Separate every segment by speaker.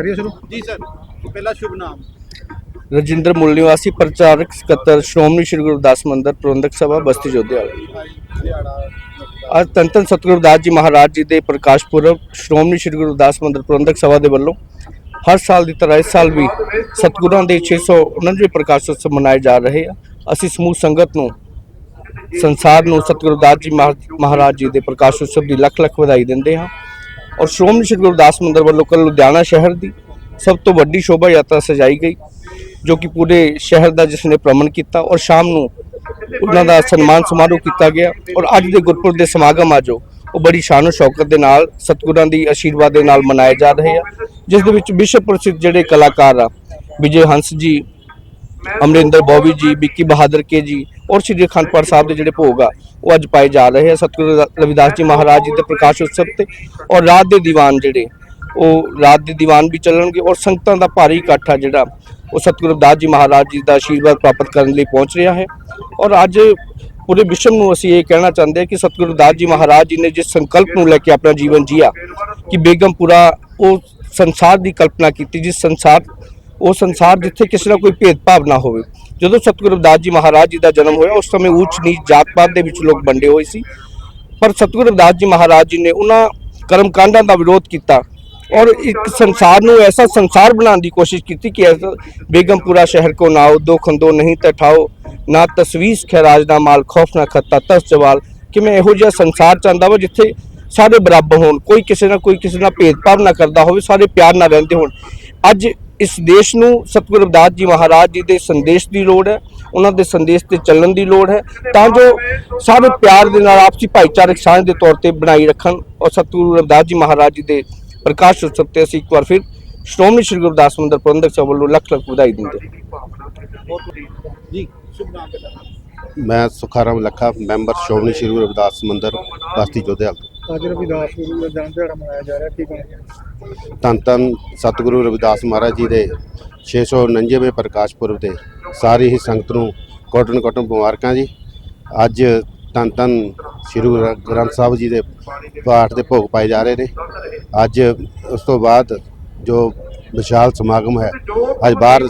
Speaker 1: ਕਰੀਏ ਸ਼ੁਰੂ?
Speaker 2: ਜੀ ਸਰ ਪਹਿਲਾ ਸ਼ੁਭ ਨਾਮ।
Speaker 3: ਰਜਿੰਦਰ ਮੁੱਲ ਨਿਵਾਸੀ ਪ੍ਰਚਾਰਕ ਸਕੱਤਰ ਸ਼੍ਰੋਮਣੀ ਸ਼੍ਰੀ ਗੁਰਦਾਸ ਮੰਦਰ ਪ੍ਰਬੰਧਕ ਸਭਾ ਬਸਤੀ ਜੋਧੇਵਾਲ ਅੱਜ ਧੰਨ ਸਤਿਗੁਰੂ ਗੁਰਦਾਸ ਜੀ ਮਹਾਰਾਜ ਜੀ ਦੇ ਪ੍ਰਕਾਸ਼ ਪੁਰਬ ਸ਼੍ਰੋਮਣੀ ਸ਼੍ਰੀ ਗੁਰਦਾਸ ਮੰਦਰ ਪ੍ਰਬੰਧਕ ਸਭਾ ਦੇ ਵੱਲੋਂ ਹਰ ਸਾਲ ਦੀ ਤਰ੍ਹਾਂ ਇਸ ਸਾਲ ਵੀ ਸਤਿਗੁਰਾਂ ਦੇ 649 ਪ੍ਰਕਾਸ਼ ਉਤਸਵ ਮਨਾਏ ਜਾ ਰਹੇ ਆ। ਅਸੀਂ ਸਮੂਹ ਸੰਗਤ ਨੂੰ ਸੰਸਾਰ ਨੂੰ ਸਤਿਗੁਰੂ ਗੁਰਦਾਸ ਜੀ ਮਹਾ- ਮਹਾਰਾਜ ਜੀ ਦੇ ਪ੍ਰਕਾਸ਼ ਉਤਸਵ ਦੀ ਲੱਖ ਲੱਖ ਵਧਾਈ ਦਿੰਦੇ ਹਾਂ। ਔਰ ਸ਼੍ਰੋਮਣੀ ਸ਼੍ਰੀ ਗੁਰਦਾਸ ਮੰਦਰ ਵੱਲੋਂ ਕੱਲ੍ਹ ਲੁਧਿਆਣਾ ਸ਼ਹਿਰ ਦੀ ਸਭ ਤੋਂ ਵੱਡੀ ਸ਼ੋਭਾ ਯਾਤਰਾ ਸਜਾਈ ਗਈ, ਜੋ ਕਿ ਪੂਰੇ ਸ਼ਹਿਰ ਦਾ ਜਿਸ ਨੇ ਭ੍ਰਮਣ ਕੀਤਾ ਔਰ ਸ਼ਾਮ ਨੂੰ ਉਹਨਾਂ ਦਾ ਸਨਮਾਨ ਸਮਾਰੋਹ ਕੀਤਾ ਗਿਆ ਔਰ ਅੱਜ ਦੇ ਗੁਰਪੁਰਬ ਦੇ ਸਮਾਗਮ ਆ ਜੋ ਉਹ ਬੜੀ ਸ਼ਾਨੋ ਸ਼ੌਕਤ ਦੇ ਨਾਲ ਸਤਿਗੁਰਾਂ ਦੀ ਆਸ਼ੀਰਵਾਦ ਦੇ ਨਾਲ ਮਨਾਏ ਜਾ ਰਹੇ ਆ, ਜਿਸ ਦੇ ਵਿੱਚ ਵਿਸ਼ਵ ਪ੍ਰਸਿੱਧ ਜਿਹੜੇ ਕਲਾਕਾਰ ਆ, ਵਿਜੇ ਹੰਸ ਜੀ ਅਮਰਿੰਦਰ ਬੋਬੀ ਜੀ ਵਿੱਕੀ ਬਹਾਦਰ ਕੇ ਜੀ ਔਰ ਸ਼੍ਰੀ ਅਖੰਡ ਪਾਠ ਸਾਹਿਬ ਦੇ ਜਿਹੜੇ ਭੋਗ ਆ ਉਹ ਅੱਜ ਪਾਏ ਜਾ ਰਹੇ ਆ। ਸਤਿਗੁਰੂ ਰਵਿਦਾਸ ਜੀ ਮਹਾਰਾਜ ਜੀ ਦੇ ਪ੍ਰਕਾਸ਼ ਉਤਸਵ ਤੇ ਔਰ ਰਾਤ ਦੇ ਦੀਵਾਨ ਜਿਹੜੇ ਉਹ ਰਾਤ ਦੇ ਦੀਵਾਨ ਵੀ ਚੱਲਣਗੇ ਔਰ ਸੰਗਤਾਂ ਦਾ ਭਾਰੀ ਇਕੱਠ ਆ ਜਿਹੜਾ ਉਹ ਸਤਿਗੁਰੂ ਰਵਿਦਾਸ ਜੀ ਮਹਾਰਾਜ ਜੀ ਦਾ ਆਸ਼ੀਰਵਾਦ ਪ੍ਰਾਪਤ ਕਰਨ ਲਈ ਪਹੁੰਚ ਰਿਹਾ ਹੈ। ਔਰ ਅੱਜ ਪੂਰੇ ਵਿਸ਼ਵ ਨੂੰ ਅਸੀਂ ਇਹ ਕਹਿਣਾ ਚਾਹੁੰਦੇ ਹਾਂ ਕਿ ਸਤਿਗੁਰੂ ਰਵਿਦਾਸ ਜੀ ਮਹਾਰਾਜ ਜੀ ਨੇ ਜਿਸ ਸੰਕਲਪ ਨੂੰ ਲੈ ਕੇ ਆਪਣਾ ਜੀਵਨ ਜੀਆ ਕਿ ਬੇਗਮਪੁਰਾ ਉਹ ਸੰਸਾਰ ਦੀ ਕਲਪਨਾ ਕੀਤੀ ਜਿਸ ਸੰਸਾਰ ਉਹ ਸੰਸਾਰ ਜਿੱਥੇ ਕਿਸੇ ਨਾਲ ਕੋਈ ਭੇਦਭਾਵ ਨਾ ਹੋਵੇ। ਜਦੋਂ ਸਤਿਗੁਰੂ ਰਵਿਦਾਸ ਜੀ ਮਹਾਰਾਜ ਜੀ ਦਾ ਜਨਮ ਹੋਇਆ, ਉਸ ਸਮੇਂ ਉੱਚ ਨੀਚ ਜਾਤ ਪਾਤ ਦੇ ਵਿੱਚ ਲੋਕ ਵੰਡੇ ਹੋਏ ਸੀ। ਪਰ ਸਤਿਗੁਰੂ ਰਵਿਦਾਸ ਜੀ ਮਹਾਰਾਜ ਜੀ ਨੇ ਉਹਨਾਂ ਕਰਮਕਾਂਡਾਂ ਦਾ ਵਿਰੋਧ ਕੀਤਾ ਔਰ ਇੱਕ ਸੰਸਾਰ ਨੂੰ ਐਸਾ ਸੰਸਾਰ ਬਣਾਉਣ ਦੀ ਕੋਸ਼ਿਸ਼ ਕੀਤੀ ਕਿ ਬੇਗਮਪੁਰਾ ਸ਼ਹਿਰ ਕੋ ਨਾਓ ਦੋ ਖੰਦੋ ਨਹੀਂ ਤਠਾਓ, ਨਾ ਤਸਵੀਸ ਖੈਰਾਜ ਨਾ ਮਾਲ, ਖੌਫ ਨਾ ਖੱਤਾ ਤਸ ਜਵਾਲ। ਕਿ ਮੈਂ ਇਹੋ ਜਿਹਾ ਸੰਸਾਰ ਚਾਹੁੰਦਾ ਵਾ ਜਿੱਥੇ ਸਾਰੇ ਬਰਾਬਰ ਹੋਣ, ਕੋਈ ਕਿਸੇ ਨਾਲ ਕੋਈ ਕਿਸੇ ਨਾਲ ਭੇਦਭਾਵ ਨਾ ਕਰਦਾ ਹੋਵੇ, ਸਾਰੇ ਪਿਆਰ ਨਾਲ ਰਹਿੰਦੇ ਹੋਣ। ਅੱਜ ਇਸ ਦੇਸ਼ ਨੂੰ ਸਤਿਗੁਰੂ ਰਵਿਦਾਸ ਜੀ ਮਹਾਰਾਜ ਜੀ ਦੇ ਸੰਦੇਸ਼ ਦੀ ਲੋੜ ਹੈ ਉਹਨਾਂ ਦੇ ਸੰਦੇਸ਼ ਤੇ ਚੱਲਣ ਦੀ ਲੋੜ ਹੈ। ਤਾਂ ਜੋ ਸਾਰੇ ਪਿਆਰ ਦੇ ਨਾਲ ਆਪਸੀ ਭਾਈਚਾਰਕ ਸਾਂਝ ਦੇ ਤੌਰ ਤੇ ਬਣਾਈ ਰੱਖਣ ਔਰ ਸਤਿਗੁਰੂ ਰਵਿਦਾਸ ਜੀ ਮਹਾਰਾਜ ਜੀ ਦੇ ਪ੍ਰਕਾਸ਼ ਉਤਸਵ ਤੇ ਅਸੀਂ ਇੱਕ ਵਾਰ ਫਿਰ ਸ਼੍ਰੋਮਣੀ ਸ਼੍ਰੀ ਗੁਰਦਾਸ ਮੰਦਰ ਪ੍ਰਬੰਧਕ ਸਭਾ ਵੱਲੋਂ ਲੱਖ ਲੱਖ ਵਧਾਈ ਦਿੰਦੇ
Speaker 2: ਜੀ ਸ਼ੁਭ
Speaker 4: ਮੈਂ ਸੁਖਾਰਾਮ ਲੱਖਾ ਮੈਂਬਰ ਸ਼੍ਰੋਮਣੀ ਸ਼੍ਰੀ ਗੁਰੂ ਰਵਿਦਾਸ ਮੰਦਰ ਬਸਤੀ ਜੋਧੇਵਾਲ
Speaker 1: ਅੱਜ ਰਵਿਦਾਸ ਗੁਰੂ ਦਾ ਜਨਮ ਦਿਹਾੜਾ ਮਨਾਇਆ ਜਾ ਰਿਹਾ ਕੀ ਕਹੋਗੇ
Speaker 4: ਧੰਨ ਧੰਨ ਸਤਿਗੁਰੂ ਰਵਿਦਾਸ ਮਹਾਰਾਜ ਜੀ ਦੇ 649ਵੇਂ ਪ੍ਰਕਾਸ਼ ਪੁਰਬ ਤੇ ਸਾਰੀ ਹੀ ਸੰਗਤ ਨੂੰ ਕੋਟਨ ਕੋਟਨ ਮੁਬਾਰਕਾਂ ਜੀ। ਅੱਜ ਧੰਨ ਧੰਨ ਸ਼੍ਰੀ ਗੁਰੂ ਗ੍ਰੰਥ ਸਾਹਿਬ ਜੀ ਦੇ ਪਾਠ ਦੇ ਭੋਗ ਪਾਏ ਜਾ ਰਹੇ ਨੇ। ਅੱਜ ਉਸ ਤੋਂ ਬਾਅਦ ਜੋ ਵਿਸ਼ਾਲ ਸਮਾਗਮ ਹੈ ਅੱਜ ਬਾਹਰ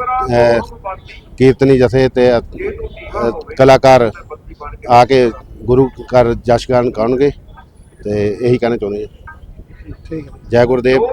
Speaker 4: ਕੀਰਤਨੀ ਜਥੇ ਤੇ ਕਲਾਕਾਰ ਆ ਕੇ ਗੁਰੂ ਘਰ ਜਸ਼ਗਾਨ ਕਰਨਗੇ ਤੇ ਇਹੀ ਕਹਿਣਾ ਚਾਹੁੰਦੇ ਹਾਂ।
Speaker 1: ਠੀਕ ਹੈ।
Speaker 4: ਜੈ ਗੁਰਦੇਵ।